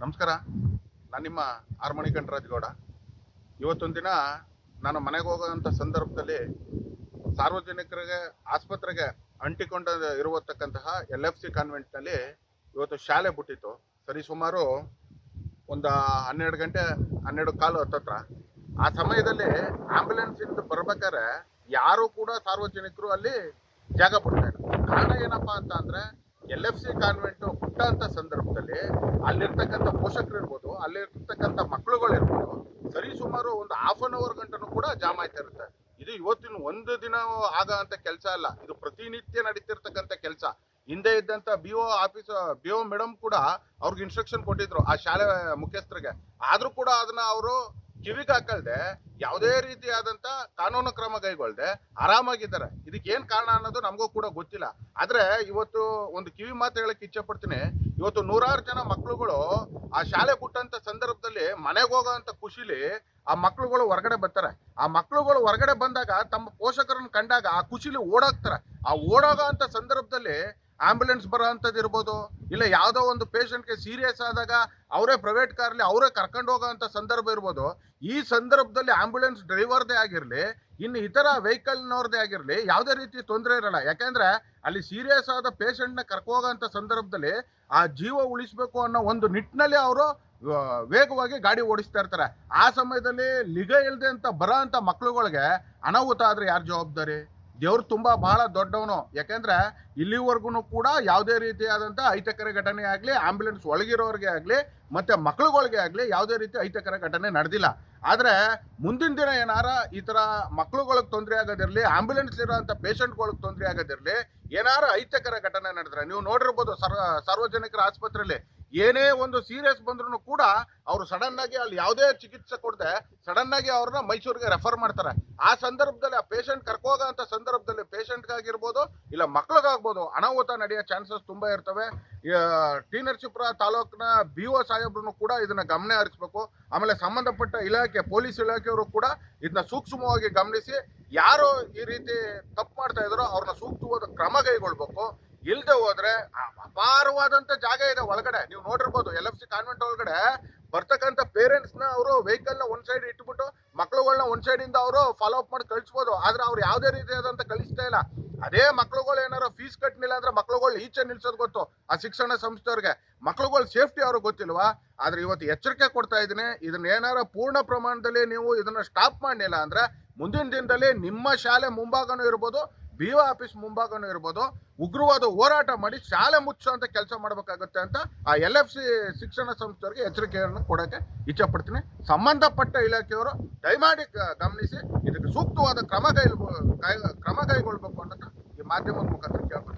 ನಮಸ್ಕಾರ. ನಾನು ನಿಮ್ಮ ಆರ್ಮಣಿ ಗೌಡ. ಇವತ್ತೊಂದು ದಿನ ನಾನು ಮನೆಗೆ ಹೋಗೋಂಥ ಸಂದರ್ಭದಲ್ಲಿ ಸಾರ್ವಜನಿಕರಿಗೆ, ಆಸ್ಪತ್ರೆಗೆ ಅಂಟಿಕೊಂಡ ಇರುವತಕ್ಕಂತಹ ಎಲ್ ಎಫ್ ಸಿ ಕಾನ್ವೆಂಟ್ನಲ್ಲಿ ಇವತ್ತು ಶಾಲೆ ಬಿಟ್ಟಿತ್ತು. ಸರಿಸುಮಾರು ಒಂದು ಹನ್ನೆರಡು ಗಂಟೆ, ಹನ್ನೆರಡು ಕಾಲು ಹತ್ತತ್ರ. ಆ ಸಮಯದಲ್ಲಿ ಆಂಬ್ಯುಲೆನ್ಸ್ ಇಂದ ಬರ್ಬೇಕಾದ್ರೆ ಯಾರು ಕೂಡ ಸಾರ್ವಜನಿಕರು ಅಲ್ಲಿ ಜಾಗ ಬಿಡ್ತಾ ಇಲ್ಲ. ಕಾರಣ ಏನಪ್ಪಾ ಅಂತ ಅಂದ್ರೆ ಎಲ್ ಎಫ್ ಸಿ ಕಾನ್ವೆಂಟು ಹುಟ್ಟ ಅಂತ ಸಂದರ್ಭದಲ್ಲಿ ಅಲ್ಲಿರ್ತಕ್ಕಂಥ ಪೋಷಕರು ಇರ್ಬೋದು ಅಲ್ಲಿರ್ತಕ್ಕಂಥ ಮಕ್ಕಳುಗಳು ಇರ್ಬೋದು ಸರಿ ಸುಮಾರು ಒಂದು ಹಾಫ್ ಅನ್ ಅವರ್ ಗಂಟನೂ ಕೂಡ ಜಾಮ್ ಆಯ್ತಾ ಇರುತ್ತೆ. ಇದು ಇವತ್ತಿನ ಒಂದು ದಿನ ಆಗ ಅಂತ ಕೆಲಸ ಅಲ್ಲ, ಇದು ಪ್ರತಿನಿತ್ಯ ನಡೀತಿರ್ತಕ್ಕಂಥ ಕೆಲಸ. ಹಿಂದೆ ಇದ್ದಂತ B O office B O madam ಕೂಡ ಅವ್ರಿಗೆ ಇನ್ಸ್ಟ್ರಕ್ಷನ್ ಕೊಟ್ಟಿದ್ರು ಆ ಶಾಲೆ ಮುಖ್ಯಸ್ಥರಿಗೆ. ಆದ್ರೂ ಕೂಡ ಅದನ್ನ ಅವರು ಕಿವಿಗೆ ಹಾಕಲ್ದೆ ಯಾವುದೇ ರೀತಿಯಾದಂತ ಕಾನೂನು ಕ್ರಮ ಕೈಗೊಳ್ಳದೆ ಆರಾಮಾಗಿದ್ದಾರೆ. ಇದಕ್ಕೆ ಏನ್ ಕಾರಣ ಅನ್ನೋದು ನಮಗೂ ಕೂಡ ಗೊತ್ತಿಲ್ಲ. ಆದ್ರೆ ಇವತ್ತು ಒಂದು ಕಿವಿ ಮಾತು ಹೇಳಕ್ ಇಚ್ಛೆ ಪಡ್ತೀನಿ. ಇವತ್ತು ನೂರಾರು ಜನ ಮಕ್ಳುಗಳು ಆ ಶಾಲೆ ಬಿಟ್ಟಂತ ಸಂದರ್ಭದಲ್ಲಿ ಮನೆಗೆ ಹೋಗೋಂತ ಖುಷಿಲಿ ಆ ಮಕ್ಳುಗಳು ಹೊರಗಡೆ ಬರ್ತಾರೆ. ಆ ಮಕ್ಳುಗಳು ಹೊರಗಡೆ ಬಂದಾಗ ತಮ್ಮ ಪೋಷಕರನ್ನು ಕಂಡಾಗ ಆ ಖುಷಿಲಿ ಓಡಾಕ್ತಾರೆ. ಆ ಓಡೋಗೋ ಅಂತ ಸಂದರ್ಭದಲ್ಲಿ ಆಂಬ್ಯುಲೆನ್ಸ್ ಬರೋ ಅಂಥದ್ದು ಇರ್ಬೋದು, ಇಲ್ಲ ಯಾವುದೋ ಒಂದು ಪೇಷಂಟ್ಗೆ ಸೀರಿಯಸ್ ಆದಾಗ ಅವರೇ ಪ್ರೈವೇಟ್ ಕಾರ್ಲಿ ಅವರೇ ಕರ್ಕೊಂಡು ಹೋಗೋವಂಥ ಸಂದರ್ಭ ಇರ್ಬೋದು. ಈ ಸಂದರ್ಭದಲ್ಲಿ ಆಂಬ್ಯುಲೆನ್ಸ್ ಡ್ರೈವರ್ದೇ ಆಗಿರಲಿ, ಇನ್ನು ಇತರ ವೆಹಿಕಲ್ನವ್ರದ್ದೇ ಆಗಿರಲಿ, ಯಾವುದೇ ರೀತಿ ತೊಂದರೆ ಇರಲ್ಲ. ಯಾಕೆಂದ್ರೆ ಅಲ್ಲಿ ಸೀರಿಯಸ್ ಆದ ಪೇಷಂಟ್ನ ಕರ್ಕೋಗೋಂಥ ಸಂದರ್ಭದಲ್ಲಿ ಆ ಜೀವ ಉಳಿಸಬೇಕು ಅನ್ನೋ ಒಂದು ನಿಟ್ಟಿನಲ್ಲಿ ಅವರು ವೇಗವಾಗಿ ಗಾಡಿ ಓಡಿಸ್ತಾ ಇರ್ತಾರೆ. ಆ ಸಮಯದಲ್ಲಿ ಲಿಗ ಇಲ್ಲದೆ ಅಂತ ಬರೋ ಅಂತ ಮಕ್ಳುಗಳಿಗೆ ಅನಾಹುತ ಆದರೆ ಯಾರು ಜವಾಬ್ದಾರಿ? ದೇವ್ರು ತುಂಬಾ ಬಹಳ ದೊಡ್ಡವನು. ಯಾಕೆಂದ್ರೆ ಇಲ್ಲಿವರೆಗೂ ಕೂಡ ಯಾವುದೇ ರೀತಿಯಾದಂಥ ಅಹಿತಕರ ಘಟನೆ ಆಗಲಿ, ಆಂಬ್ಯುಲೆನ್ಸ್ ಒಳಗಿರೋರಿಗೆ ಆಗಲಿ, ಮತ್ತೆ ಮಕ್ಳುಗಳಿಗೆ ಆಗಲಿ ಯಾವುದೇ ರೀತಿ ಅಹಿತಕರ ಘಟನೆ ನಡೆದಿಲ್ಲ. ಆದರೆ ಮುಂದಿನ ದಿನ ಏನಾರ ಈ ತರ ಮಕ್ಳುಗಳಿಗೆ ತೊಂದರೆ ಆಗೋದಿರಲಿ, ಆಂಬ್ಯುಲೆನ್ಸ್ ಇರೋಂಥ ಪೇಷಂಟ್ಗಳಿಗೆ ತೊಂದರೆ ಆಗೋದಿರಲಿ, ಏನಾರ ಅಹಿತಕರ ಘಟನೆ ನಡೆದ್ರೆ, ನೀವು ನೋಡಿರ್ಬೋದು ಸರ್ವ ಸಾರ್ವಜನಿಕರ ಆಸ್ಪತ್ರೆಯಲ್ಲಿ ಏನೇ ಒಂದು ಸೀರಿಯಸ್ ಬಂದ್ರು ಕೂಡ ಅವರು ಸಡನ್ ಆಗಿ ಅಲ್ಲಿ ಯಾವುದೇ ಚಿಕಿತ್ಸೆ ಕೊಡದೆ ಸಡನ್ ಆಗಿ ಅವ್ರನ್ನ ಮೈಸೂರಿಗೆ ರೆಫರ್ ಮಾಡ್ತಾರೆ. ಆ ಸಂದರ್ಭದಲ್ಲಿ ಆ ಪೇಷಂಟ್ ಕರ್ಕೋಗ ಅಂತ ಸಂದರ್ಭದಲ್ಲಿ ಪೇಷಂಟ್ಗಾಗಿರ್ಬೋದು ಇಲ್ಲ ಮಕ್ಳಿಗಾಗ್ಬೋದು ಅನಾಹುತ ನಡೆಯೋ ಚಾನ್ಸಸ್ ತುಂಬಾ ಇರ್ತವೆ. ಆ, ಟಿ ನರಸೀಪುರ ತಾಲೂಕಿನ ಬಿ ಒ ಸಾಹೇಬ್ರು ಕೂಡ ಇದನ್ನ ಗಮನ ಹರಿಸ್ಬೇಕು. ಆಮೇಲೆ ಸಂಬಂಧಪಟ್ಟ ಇಲಾಖೆ ಪೊಲೀಸ್ ಇಲಾಖೆಯವರು ಕೂಡ ಇದನ್ನ ಸೂಕ್ಷ್ಮವಾಗಿ ಗಮನಿಸಿ ಯಾರು ಈ ರೀತಿ ತಪ್ಪು ಮಾಡ್ತಾ ಇದಾರೋ ಅವ್ರನ್ನ ಸೂಕ್ತವಾದ ಕ್ರಮ ಕೈಗೊಳ್ಬೇಕು. ಇಲ್ಲದೆ ಹೋದ್ರೆ ಅಪಾರವಾದಂತ ಜಾಗ ಇದೆ ಒಳಗಡೆ. ನೀವು ನೋಡಿರ್ಬೋದು ಎಲ್ ಎಫ್ ಸಿ ಕಾನ್ವೆಂಟ್ ಒಳಗಡೆ ಬರ್ತಕ್ಕಂಥ ಪೇರೆಂಟ್ಸ್ನ ಅವರು ವೆಹಿಕಲ್ನ ಒಂದ್ ಸೈಡ್ ಇಟ್ಬಿಟ್ಟು ಮಕ್ಳುಗಳನ್ನ ಒಂದ್ ಸೈಡ್ ಇಂದ ಅವರು ಫಾಲೋ ಅಪ್ ಮಾಡಿ ಕಳಿಸ್ಬೋದು. ಆದ್ರೆ ಅವ್ರು ಯಾವುದೇ ರೀತಿಯಾದಂತ ಕಳಿಸ್ತಾ ಇಲ್ಲ. ಅದೇ ಮಕ್ಳುಗಳು ಏನಾರ ಫೀಸ್ ಕಟ್ಟಲಿಲ್ಲ ಅಂದ್ರೆ ಮಕ್ಳುಗಳು ಈಚೆ ನಿಲ್ಸೋದು ಗೊತ್ತು, ಆ ಶಿಕ್ಷಣ ಸಂಸ್ಥೆಯವ್ರಿಗೆ. ಮಕ್ಳುಗಳ ಸೇಫ್ಟಿ ಅವ್ರಿಗೆ ಗೊತ್ತಿಲ್ವಾ? ಆದ್ರೆ ಇವತ್ತು ಎಚ್ಚರಿಕೆ ಕೊಡ್ತಾ ಇದೀನಿ ಇದನ್ನ ಏನಾರ ಪೂರ್ಣ ಪ್ರಮಾಣದಲ್ಲಿ ನೀವು ಇದನ್ನ ಸ್ಟಾಪ್ ಮಾಡಲಿಲ್ಲ ಅಂದ್ರೆ ಮುಂದಿನ ದಿನದಲ್ಲಿ ನಿಮ್ಮ ಶಾಲೆ ಮುಂಭಾಗನೂ ಇರ್ಬೋದು ಬಿ ಒ ಆಫೀಸ್ ಮುಂಭಾಗನೂ ಇರ್ಬೋದು, ಉಗ್ರವಾದ ಹೋರಾಟ ಮಾಡಿ ಶಾಲೆ ಮುಚ್ಚುವಂತ ಕೆಲಸ ಮಾಡಬೇಕಾಗುತ್ತೆ ಅಂತ ಆ ಎಲ್ ಎಫ್ ಸಿ ಶಿಕ್ಷಣ ಸಂಸ್ಥೆಯವರಿಗೆ ಎಚ್ಚರಿಕೆಯನ್ನು ಕೊಡೋಕೆ ಇಚ್ಛೆ ಪಡ್ತೀನಿ ಸಂಬಂಧಪಟ್ಟ ಇಲಾಖೆಯವರು ದಯಮಾಡಿ ಗಮನಿಸಿ, ಇದಕ್ಕೆ ಸೂಕ್ತವಾದ ಕ್ರಮ ಕೈ, ಕ್ರಮ ಕೈಗೊಳ್ಬೇಕು ಅನ್ನೋದು ಈ ಮಾಧ್ಯಮದ ಮುಖಾಂತರ ಕೇಳ್ಕೊಳ್ತೀನಿ.